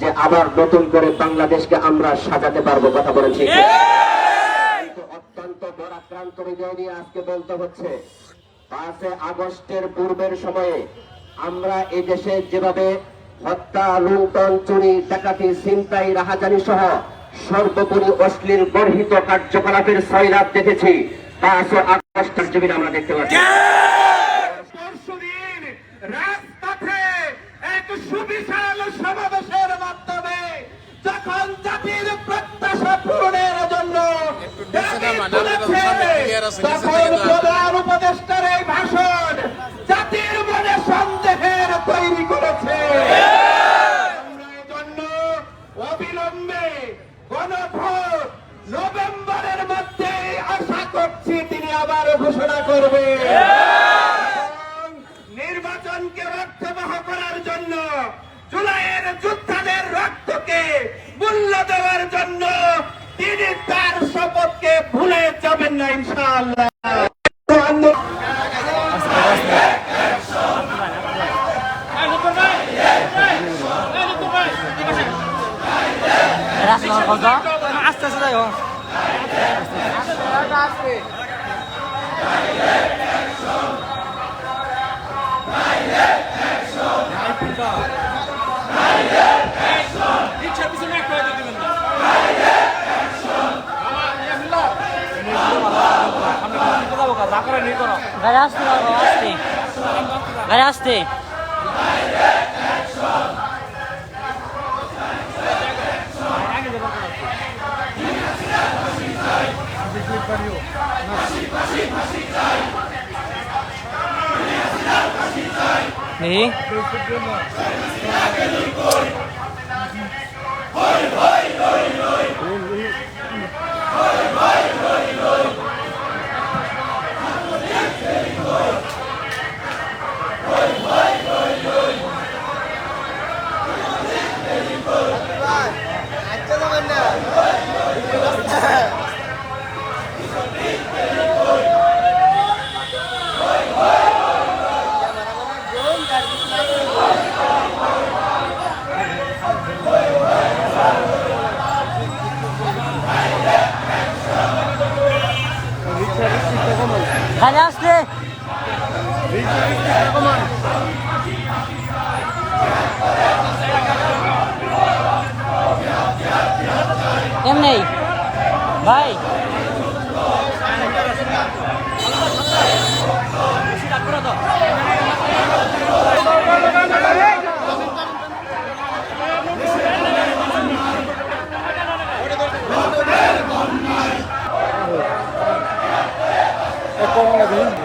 যে আবার নতুন করে বাংলাদেশকে আমরা সাজাতে পারব কথা বলেছি। অত্যন্ত বরাক্রান্ত হৃদয় নিয়ে আজকে বলতে হচ্ছে পাঁচে আগস্টের পূর্বের সময়ে আমরা এ দেশে যেভাবে হত্যা লুণ্ঠন চুরি ডাকাতি ছিনতাই রাহাজানি সহ সর্বোপরি অশ্লীল গর্হিত কার্যকলাপের সৈরাত দেখেছি পাঁচে আগস্টের জমিন আমরা দেখতে পাচ্ছি। সুবিশাল সমাবেশের মাধ্যমে যখন জাতির প্রত্যাশা পূরণের জন্য তখন প্রধান উপদেষ্টার এই ভাষণ জাতির মনে সন্দেহের তৈরি করেছে। অবিলম্বে গণভোট নভেম্বরের মধ্যে আশা করছি তিনি আবার ঘোষণা করবে যাবেন না ইনশাআল্লাহ রাস্তা কত? আস্তে আস্তে গাড়ি আসতে আসতে গাড়ি আসতে দেখি গাড়ি আসতে এমনি। ভাই। bom ali.